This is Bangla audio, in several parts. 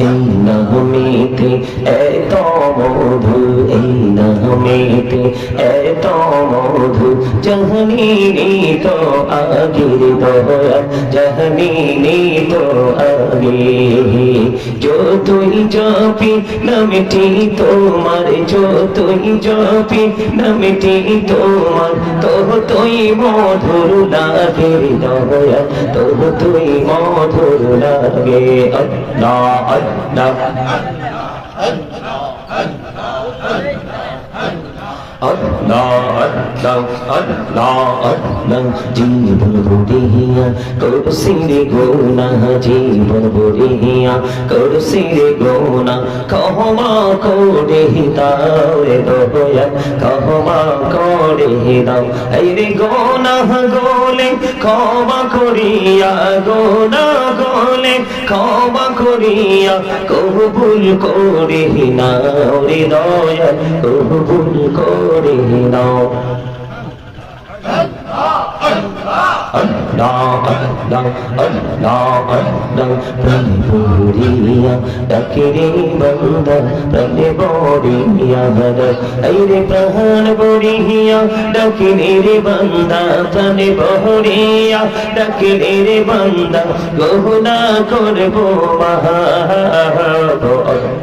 এই নামেতে এত মধু এই নামেতে এত মধু জহনীনি তো আগের দয়া জহনীনি তো আগে যতই জপি, নামটি তোমার, যতই জপি, নামটি তোমার। তো তুই মধুর লাগে দয়া তো তুই মধুর লাগে আল্লাহ আল্লাহ আল্লাহ আল্লাহ আল্লাহ আল্লাহ জীবন বুড়িয়া করসি রে গোনা জীবন বুড়িয়া করসি রে গোনা কহমা করে দাও রে দয়া কহমা করে দাও এই রে গোনা গোলে ক্ষমা করিয়া গোনা গোলে ক্ষমা করিয়া কবুল করে নাও রে দয়া কবুল করে নাও Allah, Allah, Allah, Allah, প্রাণে বড়িয়া ডাকিরে বন্দা প্রাণে বড়িয়া হর এই রে প্রাণ বড়িয়া ডাকিরে রে বন্দা প্রাণে বড়িয়া ডাকিরে রে বন্দা গহনা করব মহা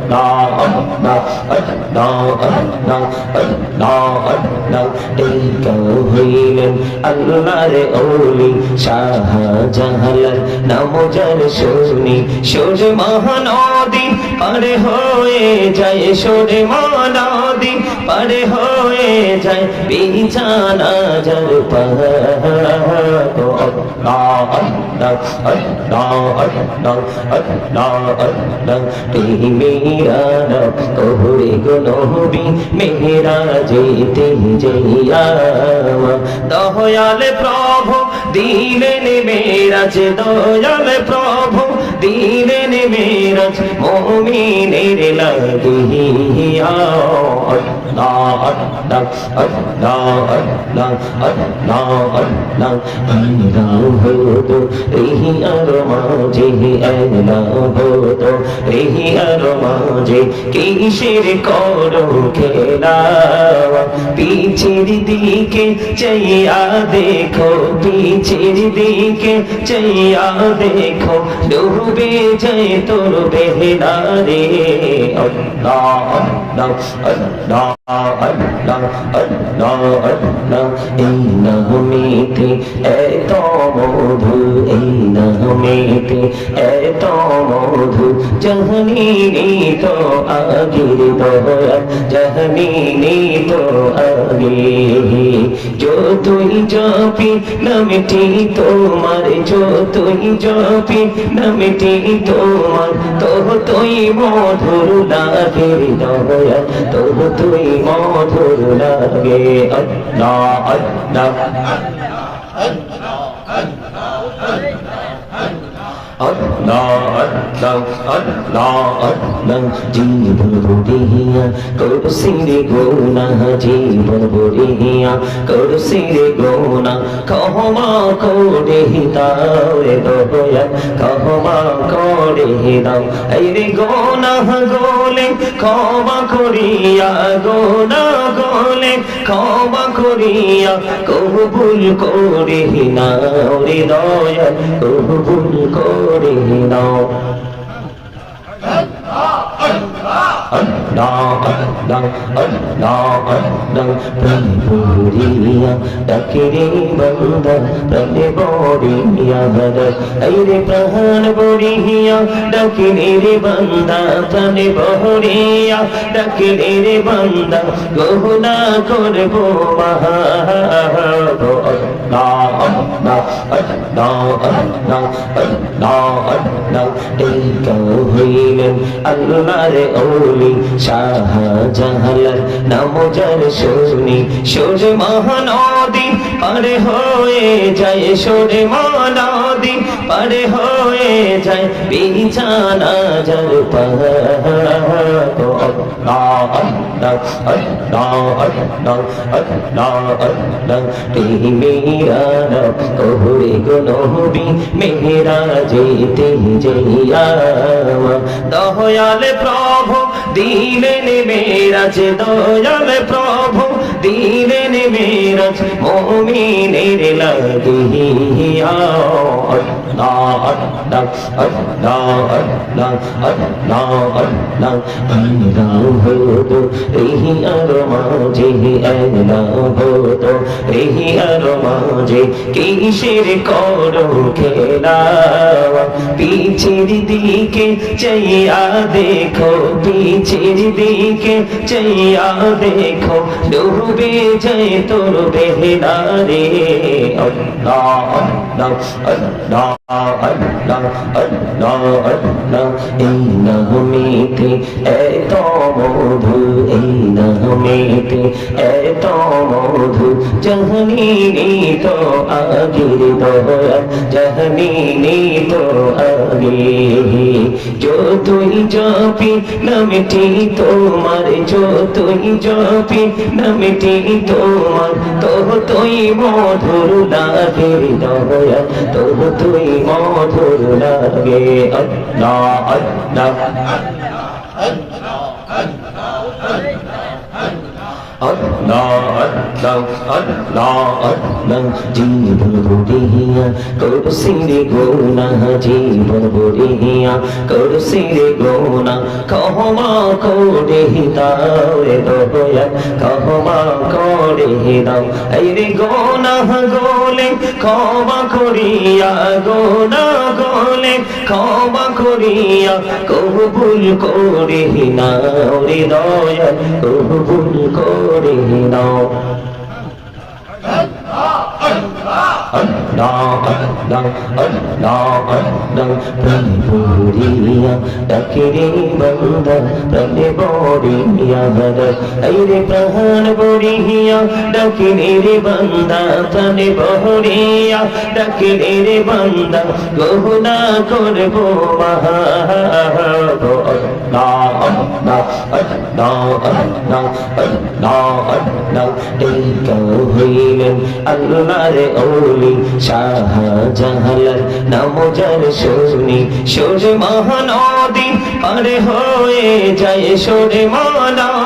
Allah, Allah, Allah, Allah, Allah, ওলি শাহজাহালার নাম যার শুনি, সুর মহানদী, পারে হয়ে যায় সুর মহানদী, পারে হয়ে যায় বিছানা যার মেহরা জইয়া দয়াল প্রভু দিলেন মেরাজ দয়াল প্রভু। দিলেন মেরাজ মোমিনের লাগিয়া আল্লাহ আল্লাহ আল্লাহ আল্লাহ আল্লাহ আল্লাহ এলা হতো, এই আর মাঝে এলা এই আর মাঝে কিসের করো খেলা? পিছের দিকে চাইয়া দেখো, পিছের দিকে চাইয়া দেখো ডুবে যায় তোর বেহনা রে আল্লাহ আল্লাহ আল্লাহ আল্লাহ আল্লাহ আল্লাহ এই নামিতে এত মধু এই নামেতে এত মধু জহনীনি তো আগের দয়া জহনীনি তো আগে। যতই জপি, নামটি তোমার, যতই জপি, নামটি তোমার। তো তুই মধুর লাগে দয়া তো তুই মধুর লাগে। আল্লাহ আল্লাহ আল্লাহ। আল্লাহ আল্লাহ আল্লাহ জীবন বুড়িয়া করসি রে গোনা জীবন বুড়িয়া করসি রে গোনা কহমা করে দাও রে দয়া কহমা দাও। এই রে গোনাহ গোলে ক্ষমা করিয়া গোনাহ গোলে ক্ষমা করিয়া কবুল করে নাও রে দয়া কবুল করে নাও। আল্লাহ Allah, Allah, Allah, প্রাণে বড়িয়া ডাকিরে বন্দা প্রাণে বড়িয়া হর রে প্রাণ বড়িয়া ডাকিরে রে বন্দা প্রাণে বড়িয়া ডাকিরে রে বন্দা গহনা করব মহা Allah, Allah, Allah, বলি শাহজাহালার নাম যার শুনি। সোরে মহানদী, পারে হয়ে যায় সোরে মহানদী, পারে হয়ে যায় বিছানা যার মেরা কবরে গনবি প্রভু দিলেন মেরাজ দয়াল প্রভু। দিলেন মেরাজ মুমিনের লাগিয়া এই আর মাঝে আল্লাহ হতো এই আর মাঝে কিসের করো খেলা পিছের দিকে চাইয়া দেখো পিছের দিকে চাইয়া দেখো, ডুবে যায় তোর বেহনা রে আল্লাহ আল্লাহ আল্লাহ আল্লাহ আল্লাহ আল্লাহ তো দয়া আগে নামটি তোমার যতই জপি নামটি তোমার তো তুই মধুর লাগে দয়া তো তুই মধুর লাগে আল্লাহ আল্লাহ আল্লাহ আল্লাহ জীবন বুড়িয়া করছি রে গোনা জীবন বুড়িয়া করছি রে গোনা কহমা করে দাও রে দয়া কহমা করে দাও এই রে গোনা করিয়া গোনা গোলে ক্ষমা করিয়া কবুল করে নাও হৃদয় দয়া কবুল করে নাও। প্রাণ ভরিয়া এই রে বন্দা প্রাণ ভরিয়া ডাকিরে রে বন্দা গহনা করব মহা ওলি শাহজাহালার নাম যার শুনি সোরে মহানদী পারে হয়ে যায় সোরে মহানদী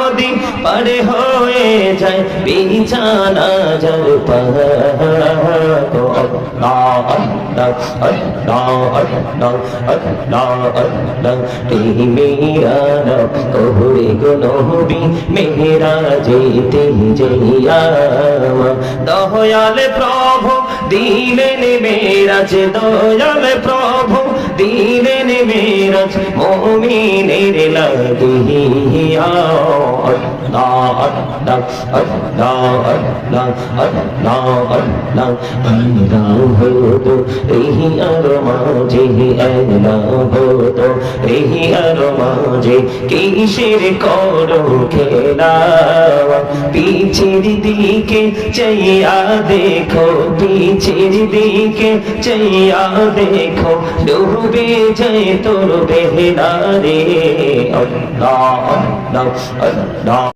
পারে হয়ে যায়, বিছানা যার কোহরে গুনবি মেহরা যেতে জইয়া দয়াল প্রভু, দিলেন মেরাজ, দয়াল প্রভু, দিলেন মেরাজ, মুমিনের লাগিয়া। হতো এই আর মাঝে আল্লাহ হতো এই আর মাঝে কিসের করো খেলা পিছের দিকে চাইয়া দেখো, পিছের দিকে চাইয়া দেখো, ডুবে যায় তোর বেহনা রে আল্লাহ আল্লাহ আল্লাহ